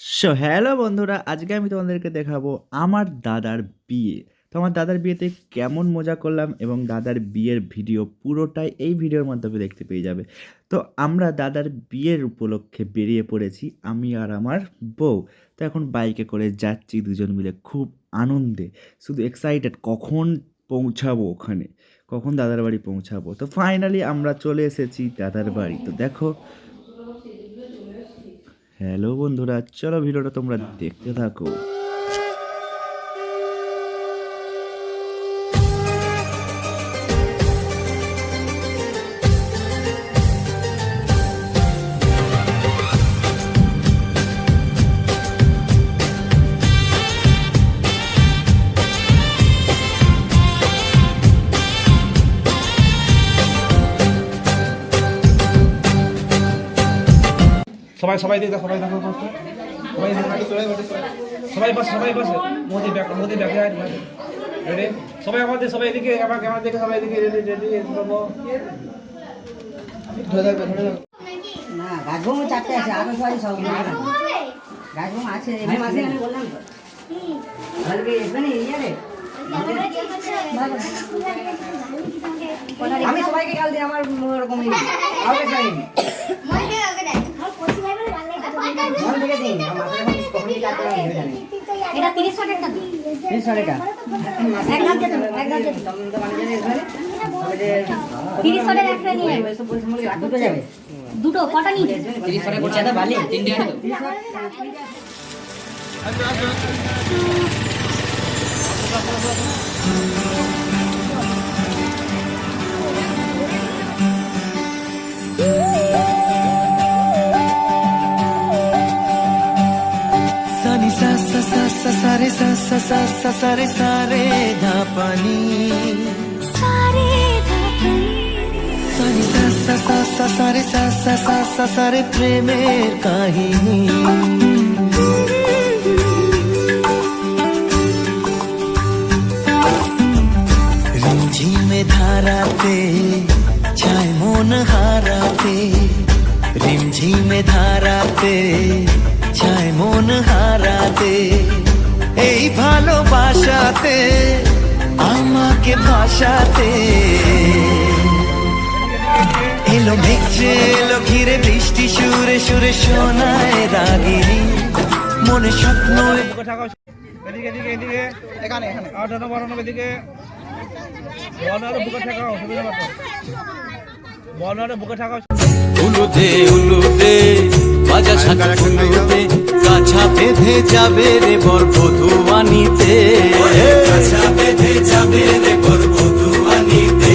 So hello বন্ধুরা, আজকে আমি তোমাদেরকে দেখাবো আমার দাদার বিয়ে। তো আমার দাদার বিয়েতে কেমন মজা করলাম এবং দাদার বিয়ের ভিডিও পুরোটাই এই ভিডিওর মাধ্যমে দেখতে পেয়ে যাবে। তো আমরা দাদার বিয়ের উপলক্ষে বেরিয়ে পড়েছি, আমি আর আমার বউ। তো এখন বাইকে করে যাচ্ছি দুজন মিলে খুব আনন্দে। শুধু এক্সাইটেড কখন পৌঁছাবো ওখানে, কখন দাদার বাড়ি পৌঁছাবো। তো ফাইনালি আমরা চলে এসেছি দাদার বাড়ি। তো দেখো হ্যালো বন্ধুরা চলো ভিডিওটা তোমরা দেখতে থাকো। সবাই সবাই দিকে সবাই দেখো সবাই দিকে সবাই বাস সবাই। বাস Modi back Modi back ready সবাই আমাদের সবাই এদিকে আমার ক্যামেরা দেখে সবাই এদিকে রেডি রেডি না গাছবম চারটে আছে আরও সবাই সব গাছবম আছে এমনি আছে আমি বললাম তো। কালকে এখানে ইয়ারে আমি সবাইকে কাল দিই আমার ওরকম কাউকে চাইনি মন থেকে দিই আমার মাথায় এখন কখন কি কাটতে হবে ভেবে জানি এটা তিরিশ টাকা দিন। তিরিশ টাকা? এক দিয়ে এক দিয়ে একটা নিয়ে দুটো যাবে? দুটো কটা নিয়ে তিরিশ টাকা করছে তো ভালো তিনটে আনে তো। सा सा रे सा सा सा सा सा रे सा रे धा पानी सानी सा सा सा सा सा रे सा सा सा सा सा रे প্রেমের কাহিনী রিমঝিমে ধারাতে চায় মন হারাতে রিমঝিমে ধারাতে চায় মন হারাতে এই ভালোবাসাতে আমাকে ভাসাতে। এলো মেঘে এলো ঘিরে বৃষ্টি সুরে সুরে শোনায় রাগিনী। মনে স্বপ্ন এদিকে এদিকে এদিকে। এখানে এখানে আঠানো বাড়ানো এদিকে বনারে বুকে ঠাকাও সুবিধা মতো বুকে ঠাকাও উলুদে উলুদে বাজা শাখা উলুদে কাছা বেঁধে যাবে রে বর বধু আনিতে কাছা বেঁধে যাবে রে বর বধু আনিতে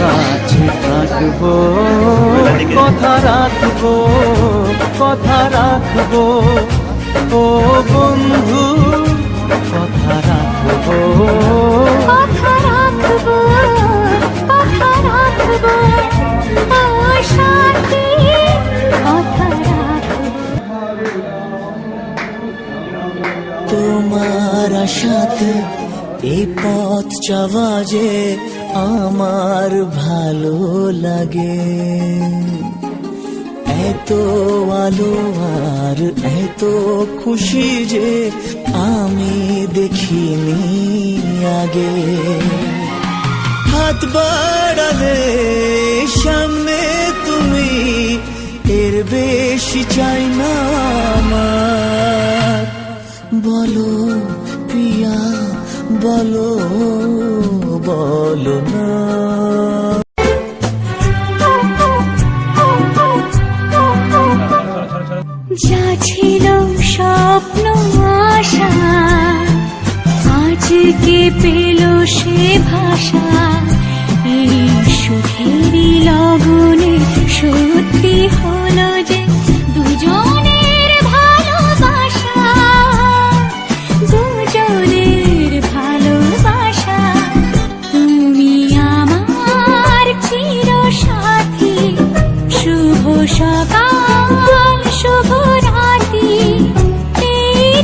কাছে থাকব কথা রাখব কথা রাখব। ও বন্ধু কথা রাখব। কথা রাখব কথা রাখব। ও সাথী কথা রাখব। তোমার আশাতে এই পথ চাওয়া যে আমার ভালো লাগে। এত আলো আর এত খুশি যে আমি দেখিনি আগে। হাত বাড়ালে সামনে তুমি, এর বেশি চাই না আমার। বলো প্রিয়া, বলো। বলো না। যা ছিল স্বপ্ন, আশা আজকে পেল সে ভাষা? এই সুখেরই লগনে সত্যি হলো সকাল শুভ রাতি এই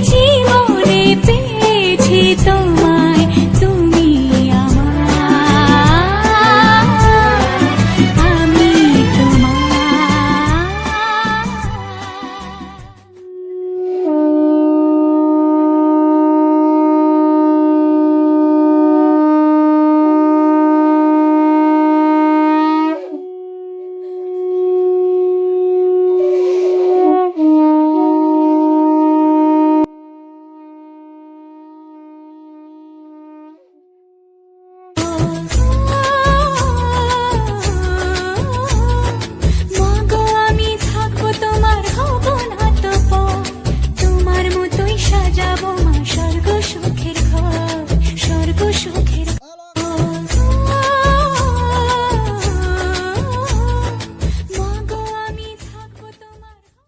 সাজাবো মা।